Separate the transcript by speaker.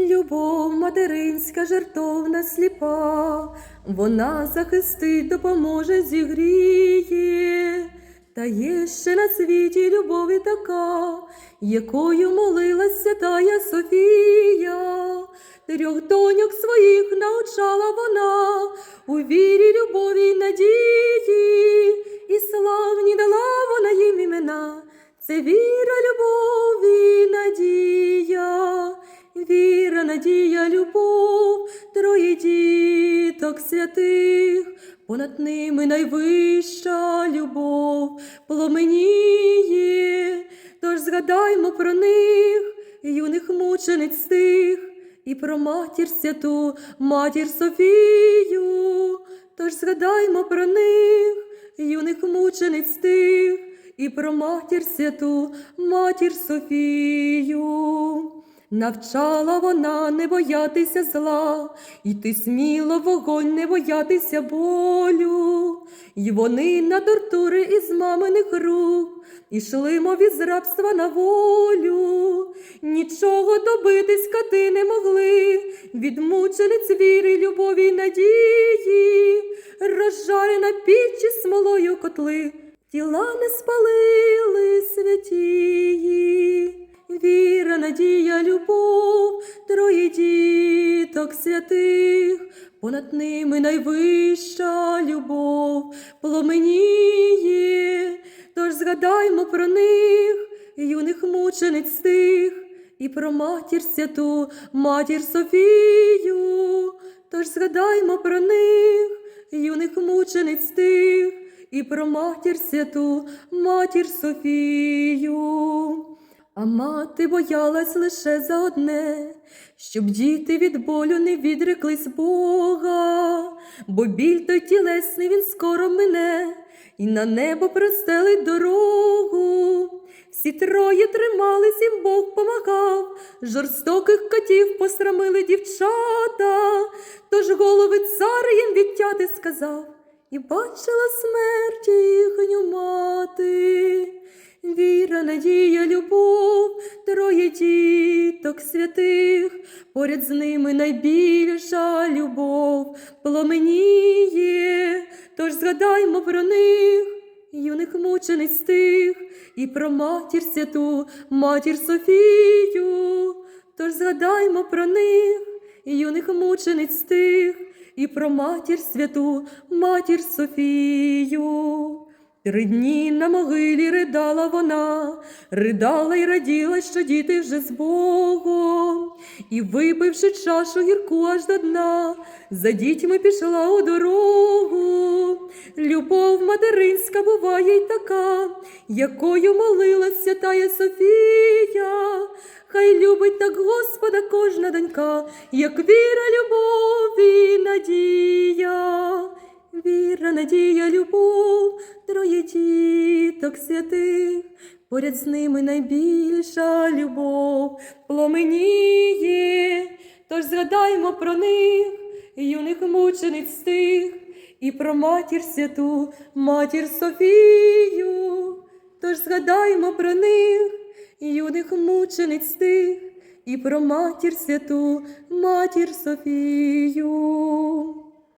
Speaker 1: Любов материнська жертовна сліпа, вона захистить, допоможе, зігріє. Та є ще на світі любові така, якою молилась святая Софія. Трьох доньок своїх навчала вона у вірі, любові й надії, і славні дала вона їм імена. Це віра, надія, любов, троє діток святих, понад ними найвища любов пломеніє. Тож згадаймо про них, юних мучениць тих, і про матір святу, матір Софію. Тож згадаймо про них, юних мучениць тих, і про матір святу, матір Софію. Навчала вона не боятися зла, йти сміло вогонь, не боятися болю. І вони на тортури із маминих рук ішли, мов із рабства на волю. Нічого добитись кати не могли, від мучениць віри, любові й надії, розжарена пічі смолою котли, тіла не спалили святії. Надія, любов, троє діток святих, понад ними найвища любов пломеніє. Тож згадаймо про них, юних мучениць тих, і про матір святу, матір Софію. Тож згадаймо про них, юних мучениць тих, і про матір святу, матір Софію. А мати боялась лише за одне, щоб діти від болю не відреклись Бога, бо біль той тілесний він скоро мине, і на небо простелить дорогу. Всі троє тримались, їм Бог помагав, жорстоких котів посрамили дівчата, тож голови цар їм відтяти сказав, і бачила смерть їхню мати. Віра, надія, любов, троє діток святих, поряд з ними найбільша любов пломеніє. Тож згадаймо про них, юних мучениць тих, і про матір святу, матір Софію. Тож згадаймо про них, юних мучениць тих, і про матір святу, матір Софію. Три дні на могилі ридала вона, ридала й раділа, що діти вже з Богом, і, випивши чашу гірку аж до дна, за дітьми пішла у дорогу. Любов материнська буває й така, якою молилась святая Софія. Хай любить так Господа кожна донька, як віра, любов і надія. Віра, надія, любов, троє діток святих, поряд з ними найбільша любов пломеніє. Тож згадаймо про них, юних мучениць тих, і про матір святу, матір Софію. Тож згадаймо про них, юних мучениць тих, і про матір святу, матір Софію.